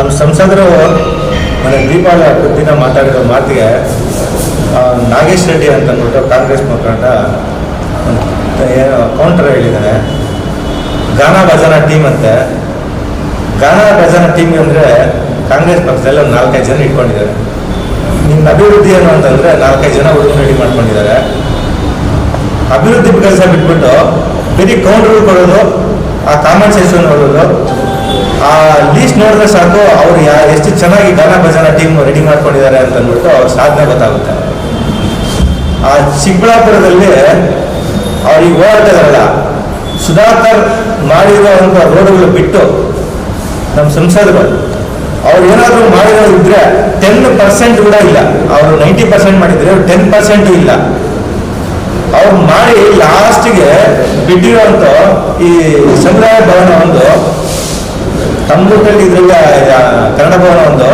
ನಮ್ಮ ಸಂಸದರು ಮನೆ ದೀಪಾವಳಿ ಹಬ್ಬದ ಮಾತಾಡಿರೋ ಮಾತಿಗೆ ನಾಗೇಶ್ ರೆಡ್ಡಿ ಅಂತ ಅಂದ್ಬಿಟ್ಟು ಕಾಂಗ್ರೆಸ್ ಮುಖಂಡ ಏನು ಕೌಂಟರ್ ಹೇಳಿದ್ದಾರೆ ಗಾನಾ ಭಜನಾ ಟೀಮ್ ಅಂತೆ. ಗಾನಾ ಭಜನಾ ಟೀಮ್ ಅಂದರೆ ಕಾಂಗ್ರೆಸ್ ಪಕ್ಷದಲ್ಲಿ ಒಂದು ನಾಲ್ಕೈದು ಜನ ಇಟ್ಕೊಂಡಿದ್ದಾರೆ. ನಿಮ್ಮ ಅಭಿವೃದ್ಧಿ ಏನು ಅಂತಂದರೆ ನಾಲ್ಕೈದು ಜನ ಹುಡುಗರು ರೆಡಿ ಮಾಡ್ಕೊಂಡಿದ್ದಾರೆ. ಅಭಿವೃದ್ಧಿ ಕೆಲಸ ಬಿಟ್ಬಿಟ್ಟು, ಬರೀ ಕೌಂಟ್ರು ಕೊಡೋದು, ಆ ಕಾಮನ್ ಸೆಷನ್ ನೋಡೋದು ಆ ಲೀಸ್ಟ್ ನೋಡಿದ್ರೆ ಸಾಕು, ಅವ್ರು ಎಷ್ಟು ಚೆನ್ನಾಗಿ ಗಾನ ಭಜನ ಟೀಮ್ ರೆಡಿ ಮಾಡ್ಕೊಂಡಿದ್ದಾರೆ ಅಂತ ಅಂದ್ಬಿಟ್ಟು ಅವ್ರ ಸಾಧನೆ ಗೊತ್ತಾಗುತ್ತೆ. ಆ ಚಿಕ್ಕಬಳ್ಳಾಪುರದಲ್ಲಿ ಅವ್ರಿಗೆ ಓಡಾಡ್ತಿದಾರಲ್ಲ ಸುಧಾಕರ್ ಮಾಡಿರುವಂಥ ರೋಡ್ಗಳು ಬಿಟ್ಟು ನಮ್ಮ ಸಂಸದರು, ಅವ್ರು ಏನಾದರೂ ಮಾಡಿರೋ ಇದ್ರೆ ಟೆನ್ ಪರ್ಸೆಂಟ್ ಕೂಡ ಇಲ್ಲ. ಅವರು ನೈಂಟಿ ಪರ್ಸೆಂಟ್ ಮಾಡಿದ್ರೆ ಟೆನ್ ಪರ್ಸೆಂಟ್ ಇಲ್ಲ. ಅವ್ರು ಮಾಡಿ ಲಾಸ್ಟಿಗೆ ಬಿಟ್ಟಿರೋಂಥ ಈ ಸಮುದಾಯ ಭವನ ಒಂದು ತಮ್ಮೂರಲ್ಲಿ ಇದ್ರಿಂದ ಕನ್ನಡ ಭವನ ಒಂದು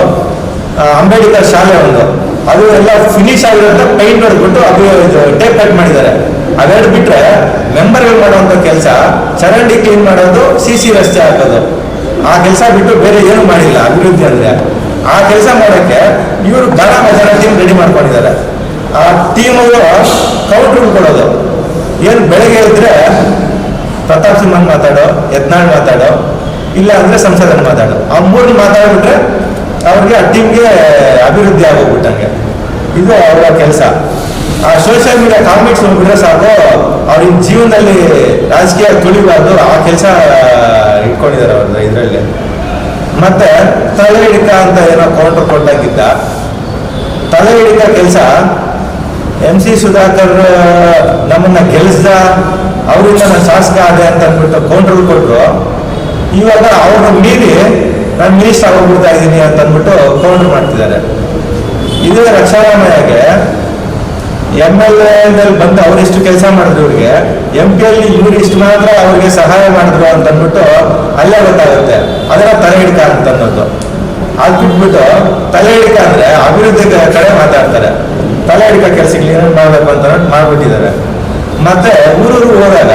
ಅಂಬೇಡ್ಕರ್ ಶಾಲೆ ಒಂದು. ಅದು ಎಲ್ಲ ಫಿನಿಶ್ ಆಗಿರೋಂಥ ಪೈಂಟ್ ಹೊಡೆದ್ಬಿಟ್ಟು ಅದು ಟೇಪ್ ಕಟ್ ಮಾಡಿದ್ದಾರೆ. ಅವೆರಡು ಬಿಟ್ರೆ ಮೆಂಬರ್ಗಳು ಮಾಡುವಂಥ ಕೆಲಸ, ಚರಂಡಿ ಕ್ಲೀನ್ ಮಾಡೋದು ಸಿ ಸಿ ರಸ್ತೆ ಹಾಕೋದು. ಆ ಕೆಲಸ ಬಿಟ್ಟು ಬೇರೆ ಏನು ಮಾಡಿಲ್ಲ ಅಭಿವೃದ್ಧಿ ಅಂದ್ರೆ. ಆ ಕೆಲಸ ಮಾಡೋಕ್ಕೆ ಇವರು ಬಡ ಭಜನಾ ಟೀಮ್ ರೆಡಿ ಮಾಡ್ಕೊಂಡಿದ್ದಾರೆ. ಆ ಟೀಮು ಕೌಂಟ್ರ್ ಕೊಡೋದು. ಏನು ಬೆಳಗ್ಗೆ ಇದ್ರೆ ಪ್ರತಾಪ್ ಸಿಂಹನ್ ಮಾತಾಡೋ, ಯತ್ನಾಳ್ ಮಾತಾಡೋ ಇಲ್ಲ ಅಂದ್ರೆ ಸಂಸದನ ಮಾತಾಡೋದು. ಆ ಮೂರು ಮಾತಾಡ್ಬಿಟ್ರೆ ಅವ್ರಿಗೆ ಆ ಟೀಮ್ಗೆ ಅಭಿವೃದ್ಧಿ ಆಗೋಗ್ಬಿಟ್ಟಂಗೆ. ಇದು ಅವರ ಕೆಲಸ. ಆ ಸೋಷಿಯಲ್ ಮೀಡಿಯಾ ಕಾಮೆಂಟ್ಸ್ ನೋಡ್ಬಿಟ್ರೆ ಸಾಕು, ಅವ್ರಿನ ಜೀವನದಲ್ಲಿ ರಾಜಕೀಯ ತುಳಿಬಾರ್ದು, ಆ ಕೆಲಸ ಇಟ್ಕೊಂಡಿದ್ದಾರೆ ಅವ್ರ ಇದರಲ್ಲಿ. ಮತ್ತೆ ತಲೆ ಹಿಡಿಕ ಅಂತ ಏನೋ ಕೌಂಟರ್ ಕೊಟ್ಟಾಗಿದ್ದ. ತಲೆ ಹಿಡಿಕ ಕೆಲಸ ಎಂ ಸಿ ಸುಧಾಕರ್ ನಮ್ಮನ್ನ ಗೆಲ್ಲಿಸ್ದ ಅವರಿಂದ ನಾನು ಶಾಸಕ ಆದೆ ಅಂತ ಅಂದ್ಬಿಟ್ಟು ಕೌಂಟರ್. ಕೊಟ್ಟರು ಇವಾಗ ಅವ್ರನ್ನ ಮೀರಿ ನಾನು ಮಿನಿಸ್ಟರ್ ಆಗೋಗ್ಬಿಡ್ತಾ ಇದ್ದೀನಿ ಅಂತ ಅಂದ್ಬಿಟ್ಟು ಕೌಂಟರ್ ಮಾಡ್ತಿದ್ದಾರೆ. ಇದೇ ರಕ್ಷಾರಾಮಯ್ಯಗೆ ಎಂ ಎಲ್ ಎದಲ್ಲಿ ಬಂದು ಅವ್ರು ಇಷ್ಟು ಕೆಲಸ ಮಾಡಿದ್ರು ಇವ್ರಿಗೆ ಎಂ ಪಿ ಅಲ್ಲಿ ಇವ್ರು ಇಷ್ಟು ಮಾತ್ರ ಅವ್ರಿಗೆ ಸಹಾಯ ಮಾಡಿದ್ರು ಅಂತ ಅಂದ್ಬಿಟ್ಟು ಅಲ್ಲೇ ಗೊತ್ತಾಗುತ್ತೆ. ಅದನ್ನ ತಲೆ ಹಿಡಿತ ಅಂತ ಅನ್ನೋದು. ಅದ್ ಬಿಟ್ಬಿಟ್ಟು ತಲೆ ಹಿಡಿತ ಅಂದ್ರೆ ಅಭಿವೃದ್ಧಿ ಕಡೆ ಮಾತಾಡ್ತಾರೆ. ತಲೆ ಹಿಡಿಕ ಕೆಲಸಗಳು ಏನೇನು ಮಾಡ್ಬೇಕು ಅಂತ ಮಾಡ್ಬಿಟ್ಟಿದ್ದಾರೆ. ಮತ್ತೆ ಊರೂರು ಹೋದಾಗ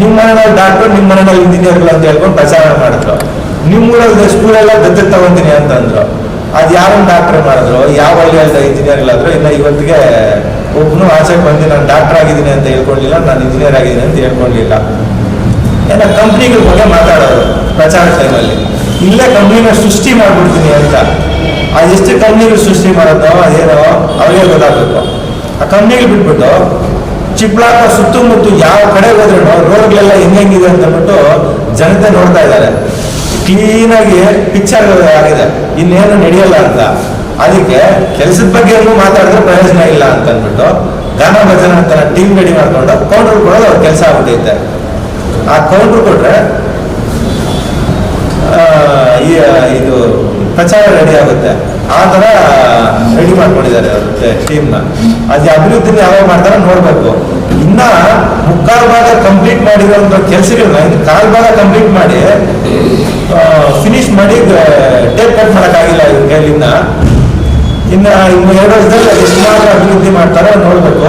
ನಿಮ್ಮ ಮನೆಯಲ್ಲಿ ಡಾಕ್ಟರ್ ನಿಮ್ಮ ಮನೆಯಲ್ಲಿ ಇಂಜಿನಿಯರ್ಗಳು ಅಂತ ಹೇಳ್ಕೊಂಡು ಪ್ರಚಾರ ಮಾಡಿದ್ರು. ನಿಮ್ಮ ಊರಲ್ಲಿ ಸ್ಕೂಲೆಲ್ಲ ದತ್ತಕ್ಕೆ ತಗೊಂತೀನಿ ಅಂತ ಅಂದ್ರು. ಅದ್ ಯಾರನ್ನ ಡಾಕ್ಟರ್ ಮಾಡಿದ್ರು? ಯಾವ ಹಳ್ಳಿಯಲ್ಲಿ ಇಂಜಿನಿಯರ್ಗಳಾದ್ರು ಇನ್ನ ಇವತ್ತಿಗೆ ಒಬ್ಬನು ಆಚೆ ಬಂದು ನಾನು ಡಾಕ್ಟರ್ ಆಗಿದ್ದೀನಿ ಅಂತ ಹೇಳ್ಕೊಳ್ಲಿಲ್ಲ ನಾನು ಇಂಜಿನಿಯರ್ ಆಗಿದ್ದೀನಿ ಅಂತ ಹೇಳ್ಕೊಳ್ಲಿಲ್ಲ ಏನೋ ಕಂಪ್ನಿಗಳ ಬಗ್ಗೆ ಮಾತಾಡೋರು ಪ್ರಚಾರ ಟೈಮಲ್ಲಿ ಇಲ್ಲೇ ಕಂಪ್ನಿನ ಸೃಷ್ಟಿ ಮಾಡ್ಬಿಡ್ತೀನಿ ಅಂತ. ಆ ಎಷ್ಟು ಕಂಪ್ನಿಗಳು ಸೃಷ್ಟಿ ಮಾಡುತ್ತೋ ಅದೇನೋ ಅವ್ರಿಗೆ ಗೊತ್ತಾಗಬೇಕು. ಆ ಕಂಪ್ನಿಗಳು ಬಿಟ್ಬಿಟ್ಟು ಚಿಕ್ಕಬಳ್ಳಾಪುರ ಸುತ್ತಮುತ್ತ ಯಾವ ಕಡೆ ಹೋದ್ರು ರೋಡ್ಗಳೆಲ್ಲ ಅಂತ ಅಂದ್ಬಿಟ್ಟು ಜನತೆ ನೋಡ್ತಾ ಇದ್ದಾರೆ. ಕ್ಲೀನಾಗಿ ಪಿಕ್ಚರ್ ಆಗಿದೆ. ಇನ್ನೇನು ನಡೆಯಲ್ಲ ಅಂತ. ಅದಕ್ಕೆ ಕೆಲಸದ ಬಗ್ಗೆ ಮಾತಾಡಿದ್ರೆ ಪ್ರಯೋಜನ ಇಲ್ಲ ಅಂತ ಅಂದ್ಬಿಟ್ಟು ಗಾನ ಭಜನ ಅಂತ ಟೀಮ್ ರೆಡಿ ಮಾಡ್ಕೊಂಡು ಕೌಂಟರ್ ಕೊಡೋದು ಅವ್ರ ಕೆಲಸ ಆಗ್ಬಿಟ್ಟೈತೆ. ಆ ಕೌಂಟರ್ ಕೊಟ್ರೆ ಇದು ಪ್ರಚಾರ ರೆಡಿ ಆಗುತ್ತೆ. ಆ ಥರ ರೆಡಿ ಮಾಡ್ಕೊಂಡಿದ್ದಾರೆ ಟೀಮ್ ಟೀಮ್ನ ಅದು ಅಭಿವೃದ್ಧಿನ ಯಾವಾಗ ಮಾಡ್ತಾರ ನೋಡ್ಬೇಕು. ಇನ್ನ ಮುಕ್ಕಾಲು ಭಾಗ ಕಂಪ್ಲೀಟ್ ಮಾಡಿರುವಂಥ ಕೆಲಸಗಳನ್ನ ಕಾಲು ಭಾಗ ಕಂಪ್ಲೀಟ್ ಮಾಡಿ ಫಿನಿಶ್ ಮಾಡಿ ಟೇಪ್ ಕಟ್ ಮಾಡೋಕ್ಕಾಗಿಲ್ಲ ಇವ್ರ ಕೈಲಿಂದ ಇನ್ನ ಇನ್ನು ಎರಡು ವರ್ಷದಲ್ಲಿ ಮಾತ್ರ ಅಭಿವೃದ್ಧಿ ಮಾಡ್ತಾರೋ ನೋಡ್ಬೇಕು.